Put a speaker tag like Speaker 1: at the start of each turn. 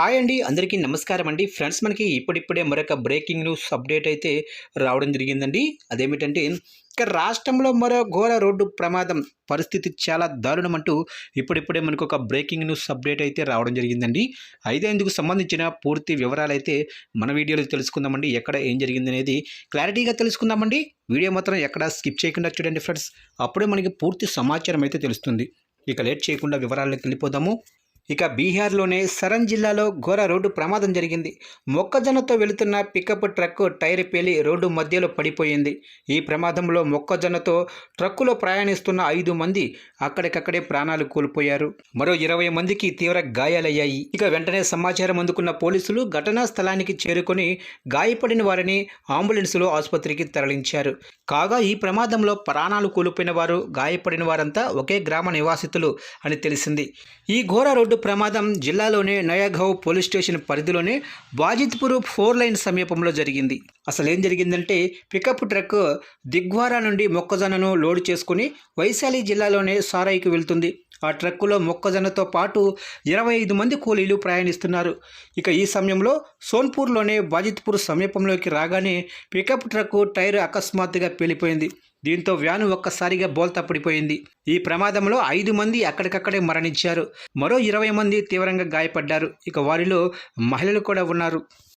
Speaker 1: Hi అండి అందరికీ నమస్కారం అండి. ఫ్రెండ్స్ మనకి ఇప్పుడిప్పుడే మరొక బ్రేకింగ్ న్యూస్ అప్డేట్ అయితే రావడం జరిగిందండి. అదేమిటంటే ఇక రాష్ట్రంలో మరో ఘోర రోడ్డు ప్రమాదం పరిస్థితి చాలా దారుణం అంటూ ఇప్పుడిప్పుడే మనకు ఒక బ్రేకింగ్ న్యూస్ అప్డేట్ అయితే రావడం జరిగిందండి. అయితే ఇందుకు సంబంధించిన పూర్తి వివరాలు అయితే మన వీడియోలో తెలుసుకుందామండి. ఎక్కడ ఏం జరిగింది అనేది క్లారిటీగా తెలుసుకుందామండి. వీడియో మాత్రం ఎక్కడ స్కిప్ చేయకుండా చూడండి ఫ్రెండ్స్. అప్పుడే మనకి పూర్తి సమాచారం అయితే తెలుస్తుంది. ఇక లేట్ చేయకుండా వివరాలకు వెళ్ళిపోదాము ఇక బీహార్లోనే సరన్ జిల్లాలో ఘోర రోడ్డు ప్రమాదం జరిగింది. మొక్కజొన్నతో వెళుతున్న పికప్ ట్రక్ టైర్ పేలి రోడ్డు మధ్యలో పడిపోయింది. ఈ ప్రమాదంలో మొక్కజొన్నతో ట్రక్కులో ప్రయాణిస్తున్న ఐదు మంది అక్కడికక్కడే ప్రాణాలు కోల్పోయారు. మరో ఇరవై మందికి తీవ్ర గాయాలయ్యాయి. ఇక వెంటనే సమాచారం అందుకున్న పోలీసులు ఘటనా స్థలానికి చేరుకొని గాయపడిన వారిని అంబులెన్సులో ఆసుపత్రికి తరలించారు. కాగా ఈ ప్రమాదంలో ప్రాణాలు కోల్పోయిన వారు గాయపడిన వారంతా ఒకే గ్రామ నివాసితులు అని తెలిసింది. ఈ ఘోర రోడ్డు ప్రమాదం జిల్లాలోనే నయాగావ్ పోలీస్ స్టేషన్ పరిధిలోనే బాజిత్పూర్ ఫోర్ లైన్ సమీపంలో జరిగింది. అసలు ఏం జరిగిందంటే పికప్ ట్రక్ దిగ్వారా నుండి మొక్కజొన్నను లోడ్ చేసుకుని వైశాలి జిల్లాలోనే సారాయికి వెళ్తుంది. ఆ ట్రక్కులో మొక్కజొన్నతో పాటు ఇరవై ఐదు మంది కూలీలు ప్రయాణిస్తున్నారు. ఇక ఈ సమయంలో సోన్పూర్లోనే బాజిత్పూర్ సమీపంలోకి రాగానే పికప్ ట్రక్కు టైర్ అకస్మాత్తుగా పేలిపోయింది. దీంతో వ్యాను ఒక్కసారిగా బోల్తా పడిపోయింది. ఈ ప్రమాదంలో ఐదు మంది అక్కడికక్కడే మరణించారు. మరో ఇరవై మంది తీవ్రంగా గాయపడ్డారు. ఇక వారిలో మహిళలు కూడా ఉన్నారు.